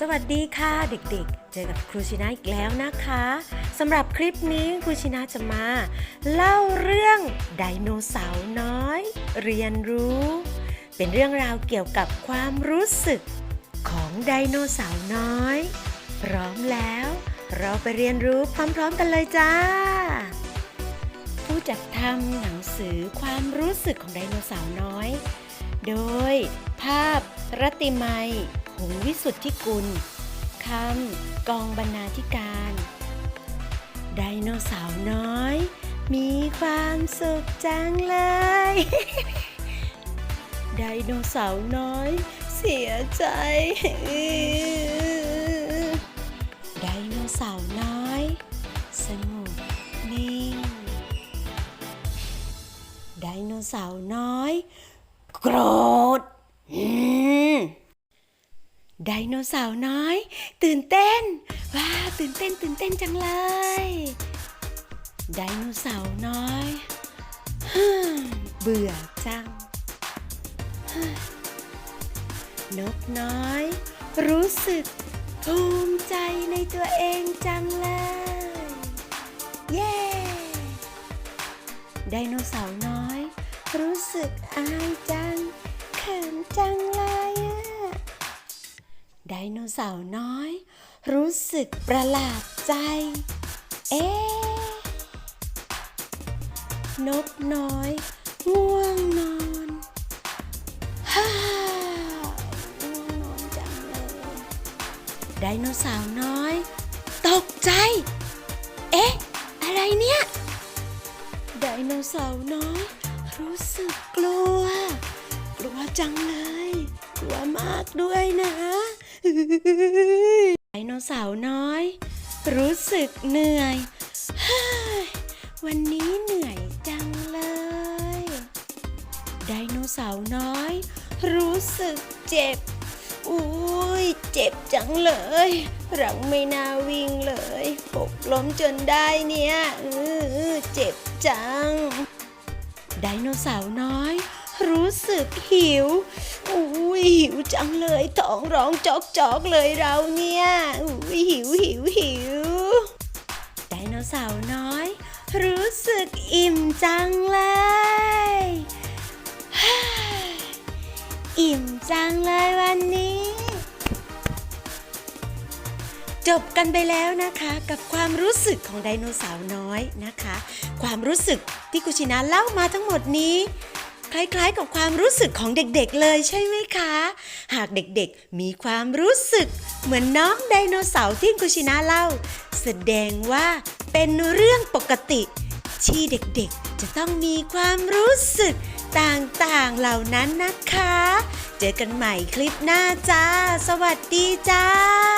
สวัสดีค่ะเด็กๆ เจอกับครูชินะอีกแล้วนะคะสำหรับคลิปนี้ครูชินะจะมา เล่าเรื่องไดโนเสาร์น้อย เรียนรู้ เป็นเรื่องราวเกี่ยวกับความรู้สึกของไดโนเสาร์น้อย พร้อมแล้ว เราไปเรียนรู้พร้อมๆกันเลยจ้า ผู้จัดทำหนังสือความรู้สึกของไดโนเสาร์น้อย โดยภาพรติมัย หงวิสุทธิกุลคำกองบรรณาธิการ ไดโนเสาร์น้อย มีความสุขจังเลย ไดโนเสาร์น้อย เสียใจ ไดโนเสาร์น้อย สงบนิ่ง ไดโนเสาร์น้อย โกรธ ไดโนเสาร์น้อย ตื่นเต้น ว้าตื่นเต้นตื่นเต้นจังเลย ไดโนเสาร์น้อยเบื่อจัง นกน้อย รู้สึกภูมิใจในตัวเองจังเลย เย้ ไดโนเสาร์น้อย รู้สึกอายจัง ดโนเสาร์น้อย รู้สึกประหลาดใจ เอ๊ะนกน้อย ง่วงนอนฮ่าง่วงนอนจังเลยไดโนเสาร์น้อย ตกใจ เอ๊ะ อะไรเนี่ยไดโนเสาร์น้อย รู้สึกกลัว กลัวจังเลย กลัวมากด้วยนะ ไดโนเสาร์น้อย รู้สึกเหนื่อย วันนี้เหนื่อยจังเลย ไดโนเสาร์น้อย รู้สึกเจ็บ อุ้ยเจ็บจังเลยเราไม่น่าวิ่งเลยหกล้มจนได้เนี่ยเจ็บจัง ไดโนเสาร์น้อย รู้สึกหิว อุ้ยหิวจังเลยท้องร้องจอกจอกเลยเราเนี่ยอุ้ยหิวหิวหิว ไดโนเสาร์น้อย รู้สึกอิ่มจังเลย อิ่มจังเลยวันนี้ จบกันไปแล้วนะคะ กับความรู้สึกของไดโนเสาร์น้อยนะคะ ความรู้สึกที่กุชินาเล่ามาทั้งหมดนี้ คล้ายๆ กับความรู้สึกของเด็กๆเลยใช่ไหมคะ หากเด็กๆมีความรู้สึก เหมือนน้องไดโนเสาร์ที่กุชินาเล่า แสดงว่าเป็นเรื่องปกติ ที่เด็กๆจะต้องมีความรู้สึกต่างๆเหล่านั้นนะคะ เจอกันใหม่คลิปหน้าจ้า สวัสดีจ้า